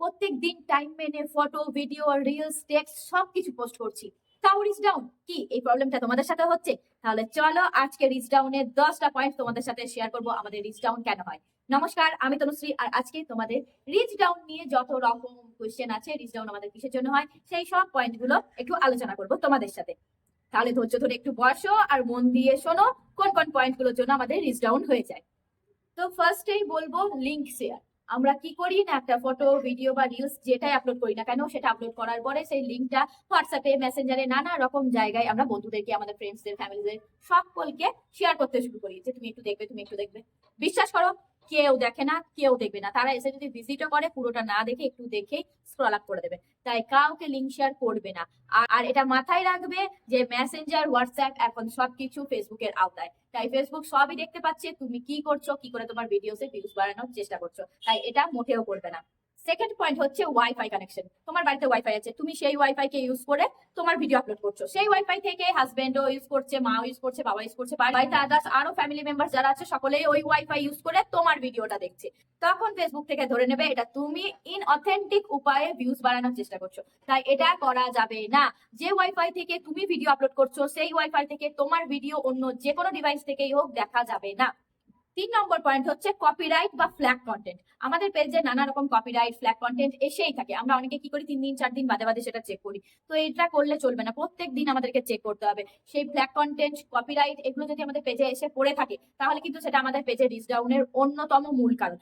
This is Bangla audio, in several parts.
প্রত্যেক দিন টাইম মেনে ফটো ভিডিও রিলস টেক্সট সবকিছু পোস্ট করছি। তাও রিচ ডাউন কি? এই প্রবলেমটা তোমাদের সাথে হচ্ছে? তাহলে চলো আজকে রিচ ডাউনের দশটা পয়েন্ট তোমাদের সাথে শেয়ার করব, আমাদের রিচ ডাউন কেন হয়? নমস্কার, আমি তনুশ্রী আর আজকে তোমাদের রিচ ডাউন নিয়ে যত রকম কোয়েশ্চেন আছে রিচ ডাউন আমাদের কিসের জন্য হয়, সেই সব পয়েন্টগুলো একটু আলোচনা করব তোমাদের সাথে। তাহলে ধৈর্য ধরে একটু বসো আর মন দিয়ে শোনো কোন কোন পয়েন্টগুলোর জন্য আমাদের রিচ ডাউন হয়ে যায়। তো ফার্স্টেই বলব লিঙ্ক শেয়ার আমরা কি করি না একটা ফটো ভিডিও বা রিলস যেটাই আপলোড করি না কেন, সেটা আপলোড করার পরে সেই লিঙ্কটা হোয়াটসঅ্যাপে মেসেঞ্জারে নানা রকম জায়গায় আমরা বন্ধুদেরকে, আমাদের ফ্রেন্ডসদের ফ্যামিলিদের সকলকে শেয়ার করতে শুরু করি যে, তুমি একটু দেখবে, তুমি একটু দেখবে। বিশ্বাস করো কেউ দেখে না, কেউ দেখবে না। তারা এসে যদি ভিজিটও করে, পুরোটা না দেখে, একটু দেখে স্ক্রল আপ করে দেবে। তাই কাউকে লিঙ্ক শেয়ার করবে না। আর- এটা মাথায় রাখবে যে মেসেঞ্জার হোয়াটসঅ্যাপ এখন সবকিছু ফেসবুকের আওতায়। তাই ফেসবুক সবই দেখতে পাচ্ছে, তুমি কি করছ, কি করে তোমার ভিডিওসে ভিউজ বাড়ানোর চেষ্টা করছ। তাই এটা মোটেও করবে না। সেকেন্ড পয়েন্ট হচ্ছে ওয়াইফাই কানেকশন তোমার বাড়িতে ওয়াইফাই আছে, তুমি সেই ওয়াইফাই কে ইউজ করে তোমার ভিডিও আপলোড করছ। সেই ওয়াইফাই থেকে হাজবেন্ডও ইউজ করছে, মাও ইউজ করছে বাবা ইউজ করছে বাড়িতে আদার্স আরও ফ্যামিলি মেম্বার যারা আছে, সকলেই ওই ওয়াইফাই ইউজ করে তোমার ভিডিওটা দেখছে। তখন ফেসবুক থেকে ধরে নেবে এটা তুমি ইন অথেন্টিক উপায়ে ভিউজ বাড়ানোর চেষ্টা করছ। তাই এটা করা যাবে না। যে ওয়াইফাই থেকে তুমি ভিডিও আপলোড করছ, সেই ওয়াইফাই থেকে তোমার ভিডিও অন্য যে কোনো ডিভাইস থেকেই হোক দেখা যাবে না। তিন নম্বর পয়েন্ট হচ্ছে কপিরাইট বা ফ্ল্যাগ কন্টেন্ট আমাদের পেজে নানা রকম কপিরাইট ফ্ল্যাগ কন্টেন্ট এসেই থাকে। আমরা অনেকে কি করি? তিন দিন, চার দিন বাদে বাদে সেটা চেক করি। তো এটা করলে চলবে না। প্রত্যেক দিন আমাদেরকে চেক করতে হবে। সেই ফ্ল্যাগ কন্টেন্ট কপিরাইট এগুলো যদি আমাদের পেজে এসে পড়ে থাকে, তাহলে কিন্তু সেটা আমাদের পেজে ডিসডাউনের অন্যতম মূল কারণ।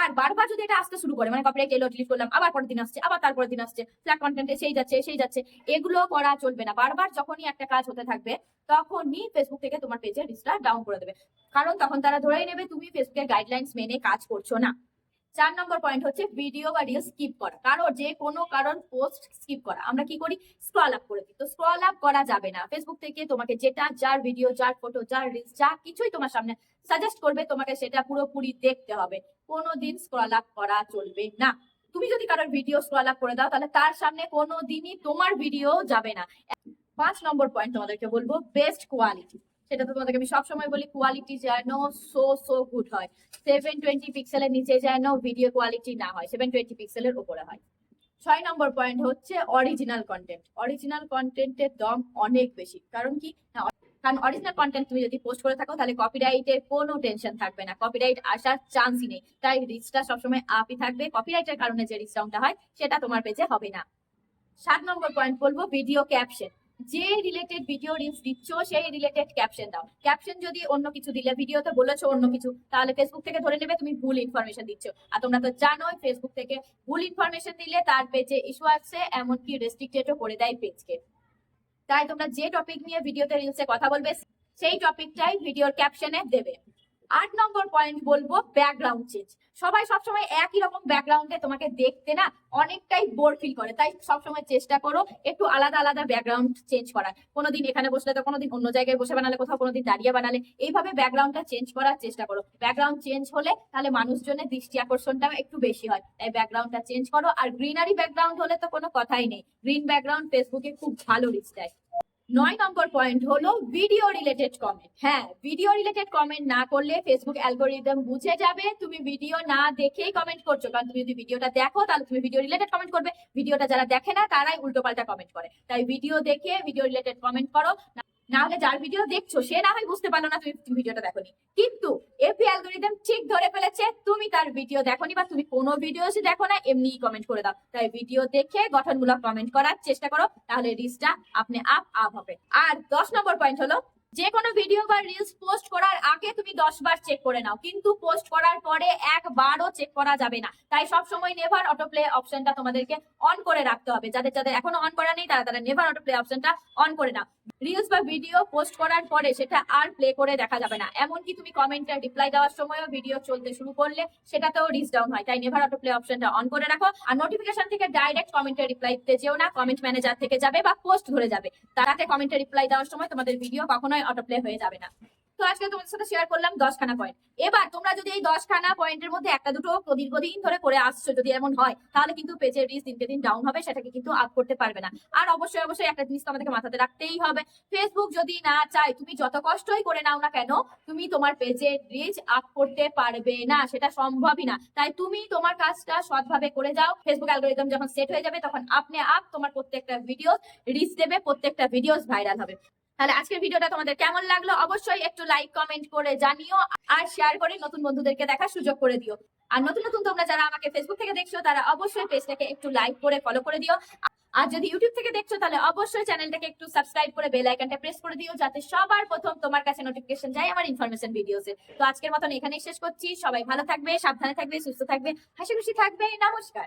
আর বারবার যদি এটা আসতে শুরু করে মানে কপিরাইট এলো ডিলিট করলাম, আবার পরের দিন আসছে, আবার তারপরের দিন আসছে ফ্ল্যাগ কন্টেন্ট এসেই যাচ্ছে এসেই যাচ্ছে, এগুলো করা চলবে না। বারবার যখনই একটা কাজ হতে থাকবে, তখনই ফেসবুক থেকে তোমার পেজে রিস্টার ডাউন করে দেবে। কারণ তখন তারা ধরেই নেবে তুমি ফেসবুকের গাইডলাইন্স মেনে কাজ করছ না। চার নম্বর পয়েন্ট হচ্ছে ভিডিও বা রিল স্কিপ করা। কারও যে কোনো কারণ পোস্ট স্কিপ করা। আমরা কি করি? স্ক্রল আপ করে দিই। তো স্ক্রল আপ করা যাবে না। ফেসবুক থেকে তোমাকে যেটা, যার ভিডিও যার ফটো যার রিলস যা কিছুই তোমার সামনে সাজেস্ট করবে, তোমাকে সেটা পুরোপুরি দেখতে হবে। কোনোদিন স্ক্রল আপ করা চলবে না। তুমি যদি কারোর ভিডিও স্ক্রল আপ করে দাও, তাহলে তার সামনে কোনো দিনই তোমার ভিডিও যাবে না। পাঁচ নম্বর পয়েন্ট তোমাদেরকে বলব বেস্ট কোয়ালিটি সেটা তো তোমাদেরকে আমি সবসময় বলি কোয়ালিটি যেন সো সো গুড হয়। সেভেন টোয়েন্টি পিক্সেলের নিচে যেন ভিডিও কোয়ালিটি না হয় সেভেন টোয়েন্টি পিক্সেলের উপরে হয়। ছয় নম্বর পয়েন্ট হচ্ছে অরিজিনাল কন্টেন্ট অরিজিনাল কন্টেন্টের দম অনেক বেশি। কারণ কি? না, কারণ অরিজিনাল কন্টেন্ট তুমি যদি পোস্ট করে থাকো তাহলে কপিরাইটের কোনো টেনশন থাকবে না। কপিরাইট আসার চান্সই নেই। তাই রিচটা সবসময় আপই থাকবে। কপিরাইটের কারণে যে রিচ ডাউনটা হয় সেটা তোমার পেজে হবে না। সাত নম্বর পয়েন্ট বলব ভিডিও ক্যাপশন যে রিলেটেড ভিডিও রিলস দিচ্ছ, সেই রিলেটেড ক্যাপশন দাও। ক্যাপশন যদি অন্য কিছু দিলে ভিডিওতে বলেছ অন্য কিছু, তাহলে ফেসবুক থেকে ধরে নেবে তুমি ভুল ইনফরমেশন দিচ্ছ। আর তোমরা তো জানোই ফেসবুক থেকে ভুল ইনফরমেশন দিলে তার পেজে ইস্যু আসছে, এমনকি রেস্ট্রিক্টেডও করে দেয় পেজকে তাই তোমরা যে টপিক নিয়ে ভিডিওতে রিলসে কথা বলবে, সেই টপিকটাই ভিডিওর ক্যাপশনে দেবে। আট নম্বর পয়েন্ট বলব ব্যাকগ্রাউন্ড চেঞ্জ সবাই সবসময় একই রকম ব্যাকগ্রাউন্ডে তোমাকে দেখতে না অনেকটাই বোর ফিল করে। তাই সবসময় চেষ্টা করো একটু আলাদা আলাদা ব্যাকগ্রাউন্ড চেঞ্জ করার। কোনোদিন এখানে বসলে তো কোনোদিন অন্য জায়গায় বসে বানালে, কোথাও কোনোদিন দাঁড়িয়ে বানালে। এইভাবে ব্যাকগ্রাউন্ডটা চেঞ্জ করার চেষ্টা করো। ব্যাকগ্রাউন্ড চেঞ্জ হলে তাহলে মানুষজনের দৃষ্টি আকর্ষণটাও একটু বেশি হয়। তাই ব্যাকগ্রাউন্ডটা চেঞ্জ করো। আর গ্রিনারি ব্যাকগ্রাউন্ড হলে তো কোনো কথাই নেই। গ্রিন ব্যাকগ্রাউন্ড ফেসবুকে খুব ভালো রিচ দেয়। নয় নম্বর পয়েন্ট হলো ভিডিও রিলেটেড কমেন্ট হ্যাঁ ভিডিও রিলেটেড কমেন্ট না করলে ফেসবুক অ্যালগোরিদম বুঝে যাবে। তুমি ভিডিও না দেখেই কমেন্ট করছ। কারণ তুমি যদি ভিডিওটা দেখো, তাহলে তুমি ভিডিও রিলেটেড কমেন্ট করবে। ভিডিওটা যারা দেখে না, তারাই উল্টো পাল্টা কমেন্ট করে। তাই ভিডিও দেখে ভিডিও রিলেটেড কমেন্ট করো। না- হলে যার ভিডিও দেখছ, সে না হয় বুঝতে পারল না তুমি ভিডিওটা দেখোনি। কিন্তু এপি অ্যালগোরিদম ঠিক ধরে ফেলেছে, তুমি তার ভিডিও দেখোনি বা তুমি কোনো ভিডিও দেখো না, এমনিই কমেন্ট করে দাও। তাই ভিডিও দেখে গঠনমূলক কমেন্ট করার চেষ্টা করো, তাহলে রিচটা আপনি আপ আপ হবে। আর দশ নম্বর পয়েন্ট হলো যে কোনো ভিডিও বা রিলস পোস্ট করার আগে তুমি দশ বার চেক করে নাও। কিন্তু পোস্ট করার পরে একবারও চেক করা যাবে না। তাই সব সময় নেভার অটো প্লে অপশনটা তোমাদেরকে অন করে রাখতে হবে। যাদের যাদের এখনও অন করা নেই, তারা তারা নেভার অটো প্লে অপশনটা অন করে নাও। রিলস বা ভিডিও পোস্ট করার পরে সেটা আর প্লে করে দেখা যাবে না। এমনকি তুমি কমেন্টে রিপ্লাই দেওয়ার সময়ও ভিডিও চলতে শুরু করলে সেটাতেও রিচ ডাউন হয়। তাই নেভার অটো প্লে অপশনটা অন করে রাখো। আর নোটিফিকেশন থেকে ডাইরেক্ট কমেন্টে রিপ্লাই দিতে যেও না। কমেন্ট ম্যানেজার থেকে যাবে বা পোস্ট ধরে যাবে। তারাতে কমেন্টে রিপ্লাই দেওয়ার সময় তোমাদের ভিডিও কখনোই অটো প্লে হয়ে যাবে না। তো আজকে তোমাদের সাথে শেয়ার করলাম দশখানা পয়েন্ট এবার তোমরা যদি এই দশখানা পয়েন্টের মধ্যে একটা দুটো দীর্ঘদিন ধরে করে আসছো, যদি এমন হয়, তাহলে কিন্তু পেজের রিচ দিনকে দিন ডাউন হবে, সেটাকে কিন্তু আপ করতে পারবে না। আর অবশ্যই অবশ্যই একটা জিনিস তো আমাদেরকে মাথাতে রাখতেই হবে ফেসবুক যদি না চায়, তুমি যত কষ্টই করে নাও না কেন, তুমি তোমার পেজের রিচ আপ করতে পারবে না, সেটা সম্ভবই না। তাই তুমি তোমার কাজটা সৎভাবে করে যাও। ফেসবুক অ্যালগোরিদম যখন সেট হয়ে যাবে, তখন আপনি আপ তোমার প্রত্যেকটা ভিডিও রিচ দেবে, প্রত্যেকটা ভিডিওস ভাইরাল হবে। তাহলে আজকের ভিডিওটা তোমাদের কেমন লাগল? অবশ্যই একটু লাইক কমেন্ট করে জানিও আর শেয়ার করে নতুন বন্ধুদেরকে দেখার সুযোগ করে দিও। আর নতুন নতুন তোমরা যারা আমাকে ফেসবুক থেকে দেখছ, তারা অবশ্যই পেজটাকে একটু লাইক করে ফলো করে দিও। আর যদি ইউটিউব থেকে দেখছ, তাহলে অবশ্যই চ্যানেলটাকে একটু সাবস্ক্রাইব করে বেল আইকনটা প্রেস করে দিও, যাতে সবার প্রথম তোমার কাছে নোটিফিকেশন যায় আমার ইনফরমেশন ভিডিওসে তো আজকের মতন এখানেই শেষ করছি। সবাই ভালো থাকবে, সাবধানে থাকবে, সুস্থ থাকবে। হাসি খুশি থাকবে। নমস্কার।